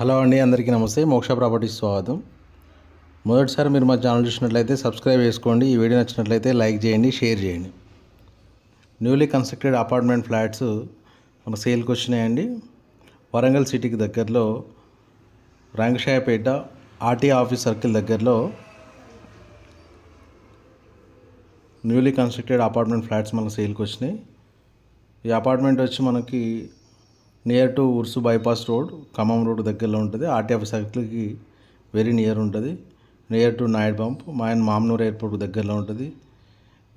Hello అండి అందరికీ నమస్తే. మోక్ష ప్రాపర్టీస్ స్వాగతం. మొదటిసారి మీరు మా ఛానల్ చూసినట్లయితే సబ్స్క్రైబ్ చేసుకోండి. ఈ వీడియో నచ్చినట్లయితే లైక్ చేయండి షేర్ చేయండి. న్యూలీ కన్స్ట్రక్టెడ్ అపార్ట్మెంట్ ఫ్లాట్స్ మన సేల్కి వచ్చినాయండి. వరంగల్ సిటీకి దగ్గరలో రంగశాయపేట ఆర్టీ ఆఫీస్ సర్కిల్ దగ్గరలో న్యూలీ కన్స్ట్రక్టెడ్ అపార్ట్మెంట్ ఫ్లాట్స్ మన సేల్కి వచ్చినాయి. ఈ అపార్ట్మెంట్ వచ్చి మనకి near to Ursu bypass road Khammam road దగ్గరలో ఉంటుంది. ఆర్టీఎఫ్ సర్కిల్కి వెరీ నియర్ ఉంటుంది. నియర్ టు నాయుడు పంప్ ఆయన మామనూర్ ఎయిర్పోర్ట్ దగ్గరలో ఉంటుంది.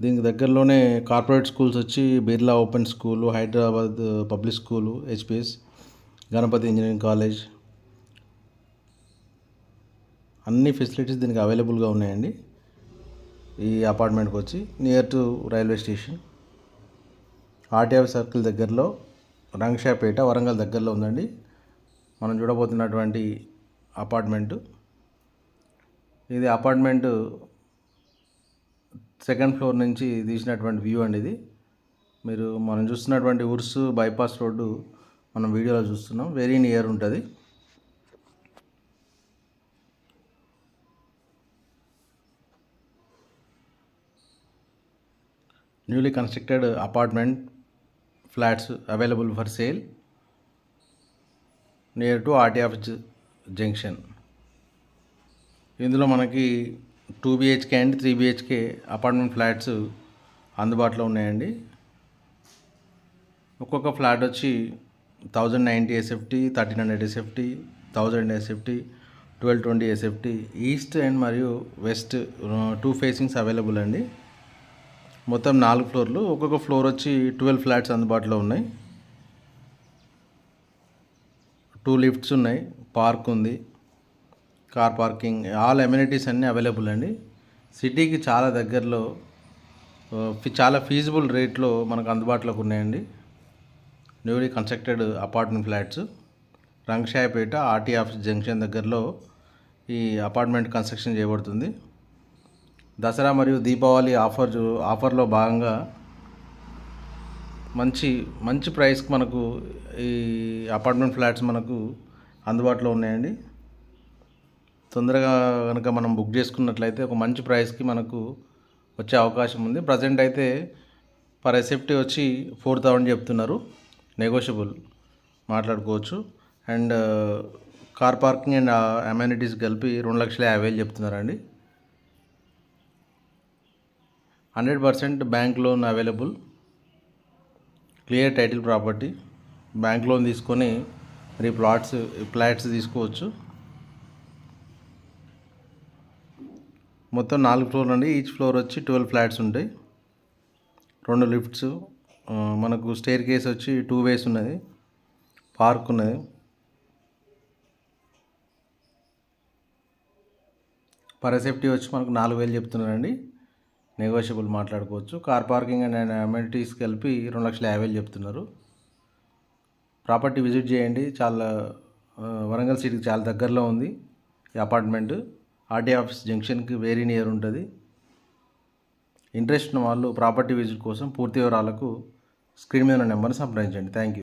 దీనికి దగ్గరలోనే కార్పొరేట్ స్కూల్స్ వచ్చి Birla open school Hyderabad public school HPS Ganapathi engineering college అన్ని ఫెసిలిటీస్ దీనికి అవైలబుల్గా ఉన్నాయండి. ఈ అపార్ట్మెంట్కి వచ్చి near to railway station RTF circle దగ్గరలో రంగషాపేట వరంగల్ దగ్గరలో ఉందండి. మనం చూడబోతున్నటువంటి అపార్ట్మెంటు. ఇది అపార్ట్మెంట్ సెకండ్ ఫ్లోర్ నుంచి తీసినటువంటి వ్యూ అండి ఇది. మీరు మనం చూస్తున్నటువంటి ఉర్సు బైపాస్ రోడ్డు మనం వీడియోలో చూస్తున్నాం. వెరీ నియర్ ఉంటుంది. Newly constructed apartment flats available for sale near to RTF junction. ఇందులో మనకి two BHK and three BHK apartment flats అందుబాటులో ఉన్నాయండి. ఒక్కొక్క ఫ్లాట్ వచ్చి thousand ninety SFT thirteen hundred SFT thousand SFT twelve twenty SFT east and మరియు west two facings available అండి. మొత్తం నాలుగు ఫ్లోర్లు. ఒక్కొక్క ఫ్లోర్ వచ్చి ట్వెల్వ్ ఫ్లాట్స్ అందుబాటులో ఉన్నాయి. టూ లిఫ్ట్స్ ఉన్నాయి. పార్క్ ఉంది. కార్ పార్కింగ్ ఆల్ అమ్యూనిటీస్ అన్నీ అవైలబుల్ అండి. సిటీకి చాలా దగ్గరలో చాలా ఫీజిబుల్ రేట్లో మనకు అందుబాటులోకి ఉన్నాయండి. Newly constructed apartment flats Rangasaipeta RT office junction దగ్గరలో ఈ అపార్ట్మెంట్ కన్స్ట్రక్షన్ చేయబడుతుంది. దసరా మరియు దీపావళి ఆఫర్ ఆఫర్లో భాగంగా మంచి మంచి ప్రైస్కి మనకు ఈ అపార్ట్మెంట్ ఫ్లాట్స్ మనకు అందుబాటులో ఉన్నాయండి. తొందరగా కనుక మనం బుక్ చేసుకున్నట్లయితే ఒక మంచి ప్రైస్కి మనకు వచ్చే అవకాశం ఉంది. ప్రజెంట్ అయితే పర్ ఎసెప్టీ వచ్చి ఫోర్ థౌజండ్ చెప్తున్నారు. నెగోషియబుల్ మాట్లాడుకోవచ్చు. And car parking and amenities కలిపి రెండు లక్షల యాభై వేలు చెప్తున్నారండి. Hundred percent bank loan available clear title property bank loan తీసుకొని మరి ప్లాట్స్ ఫ్లాట్స్ తీసుకోవచ్చు. మొత్తం నాలుగు ఫ్లోర్లు అండి. ఈచ్ ఫ్లోర్ వచ్చి ట్వెల్వ్ ఫ్లాట్స్ ఉంటాయి. రెండు లిఫ్ట్స్ మనకు స్టేర్ కేస్ వచ్చి టూ వేస్ ఉన్నది. పార్క్ ఉన్నది. పర్ సేఫ్టీ వచ్చి మనకు నాలుగు వేలు చెప్తున్నారండి. నెగోషియబుల్ మాట్లాడుకోవచ్చు. కార్ పార్కింగ్ అండ్ అమ్యూనిటీస్ కలిపి రెండు లక్షల యాభై చెప్తున్నారు. ప్రాపర్టీ విజిట్ చేయండి. చాలా వరంగల్ సిటీకి చాలా దగ్గరలో ఉంది ఈ అపార్ట్మెంట్ ఆర్టీ ఆఫీస్ జంక్షన్కి వెరీ నియర్ ఉంటుంది. ఇంట్రెస్ట్ ఉన్న వాళ్ళు ప్రాపర్టీ విజిట్ కోసం పూర్తి వివరాలకు స్క్రీన్ మీద ఉన్న నెంబర్ని సంప్రదించండి. Thank you